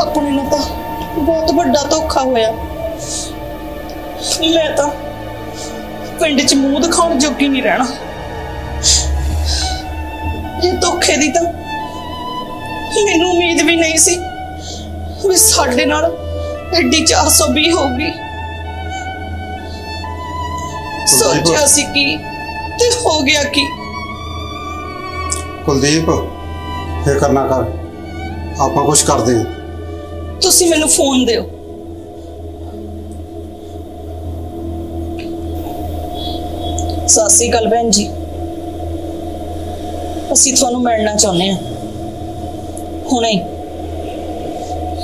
ਆਪਣੇ ਨਾਲ ਤਾਂ ਬਹੁਤ ਵੱਡਾ ਧੋਖਾ ਹੋਇਆ। ਮੈਂ ਤਾਂ ਪਿੰਡ 'ਚ ਮੂੰਹ ਦਿਖਾਉਣ ਜੋਗੀ ਨਹੀਂ ਰਹਿਣਾ। ਇਹ ਧੋਖੇ ਦੀ ਤਾਂ ਮੈਨੂੰ ਉਮੀਦ ਵੀ ਨਹੀਂ ਸੀ ਵੀ ਸਾਡੇ ਨਾਲ ਐਡੀ 420 ਹੋਊਗੀ। ਸੋਚਿਆ ਸੀ ਕੀ ਤੇ ਹੋ ਗਿਆ ਕੀ। ਕੁਲਦੀਪ ਇਹ ਕਰਨਾ ਕਰ। ਆਪਾਂ ਕੁਝ ਕਰਦੇ ਹਾਂ। ਤੁਸੀਂ ਮੈਨੂੰ ਫੋਨ ਦਿਓ। ਸਤਿ ਸ਼੍ਰੀ ਅਕਾਲ ਭੈਣ ਜੀ। ਅਸੀਂ ਤੁਹਾਨੂੰ ਮਿਲਣਾ ਚਾਹੁੰਦੇ ਹਾਂ। ਹੁਣੇ।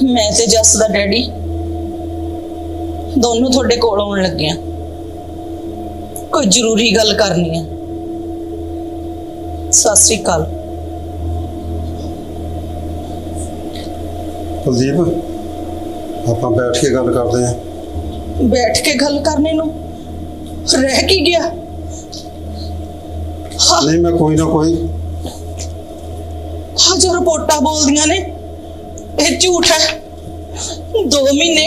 ਮੈਂ ਤੇ ਜੱਸ ਦਾ ਡੈਡੀ ਦੋਨੋਂ ਤੁਹਾਡੇ ਕੋਲ ਆਉਣ ਲੱਗੇ ਆ ਕੋਈ ਜ਼ਰੂਰੀ ਗੱਲ ਕਰਨੀ ਆ ਸਤਿ ਸ਼੍ਰੀ ਅਕਾਲ। ਕੁਲਦੀਪ ਆਪਾਂ ਬੈਠ ਕੇ ਗੱਲ ਕਰਦੇ ਹਾਂ। ਬੈਠ ਕੇ ਗੱਲ ਕਰਨੇ ਨੂੰ? ਰਹਿ ਕੀ ਗਿਆ? ਹਾਂ। ਨਹੀਂ ਮੈਂ ਕੋਈ ਨਾ ਕੋਈ। ਹਾਂ ਜੋ ਰਿਪੋਰਟਾਂ ਬੋਲਦੀਆਂ ਨੇ ਇਹ ਝੂਠ ਹੈ। 2 ਮਹੀਨੇ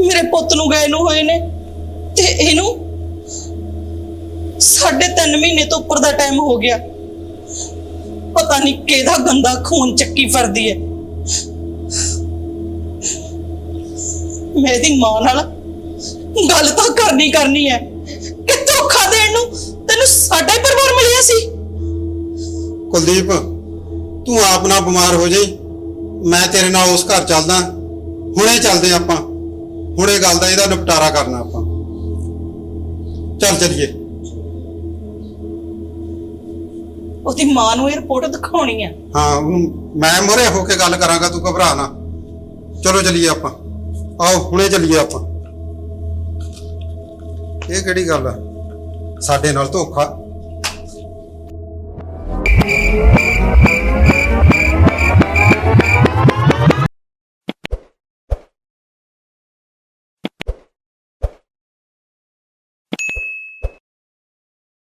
ਮੇਰੇ ਪੁੱਤ ਨੂੰ ਗਏ ਨੂੰ ਹੋਏ ਨੇ ਤੇ ਇਹਨੂੰ ਸਾਢੇ ਤਿੰਨ ਮਹੀਨੇ ਤੋਂ ਉੱਪਰ ਦਾ ਟਾਈਮ ਹੋ ਗਿਆ। ਪਤਾ ਨਹੀਂ ਕਿਹਦਾ ਗੰਦਾ ਖੂਨ ਚੱਕੀ ਫਿਰਦੀ ਹੈ। ਮੇਰੀ ਮਾਂ ਨਾਲ ਗੱਲ ਤਾਂ ਕਰਨੀ ਕਰਨੀ ਹੈ ਕਿ ਧੋਖਾ ਦੇਣ ਨੂੰ ਤੈਨੂੰ ਸਾਡਾ ਹੀ ਪਰਿਵਾਰ ਮਿਲਿਆ ਸੀ। ਕੁਲਦੀਪ ਤੂੰ ਆਪ ਨਾ ਬਿਮਾਰ ਹੋ ਜਾਈ। ਮੈਂ ਤੇਰੇ ਨਾਲ ਉਸ ਘਰ ਚੱਲਦਾ। ਹੁਣੇ ਚੱਲਦੇ ਆਪਾਂ। ਹੁਣੇ ਗੱਲ ਦਾ ਇਹਦਾ ਨਿਪਟਾਰਾ ਕਰਨਾ ਆਪਾਂ। ਚੱਲ ਚੱਲੀਏ। ਉਹਦੀ ਮਾਂ ਨੂੰ ਇਹ ਰਿਪੋਰਟ ਦਿਖਾਉਣੀ ਹੈ ਹਾਂ ਉਹਨੂੰ ਮੈਂ ਮੋਰੇ ਹੋ ਕੇ ਗੱਲ ਕਰਾਂਗਾ ਤੂੰ ਘਬਰਾ ਨਾ। ਚਲੋ ਚੱਲੀਏ ਆਪਾਂ। ਆਓ ਹੁਣੇ ਚੱਲੀਏ ਆਪਾਂ। ਇਹ ਕਿਹੜੀ ਗੱਲ ਆ? ਸਾਡੇ ਨਾਲ ਧੋਖਾ।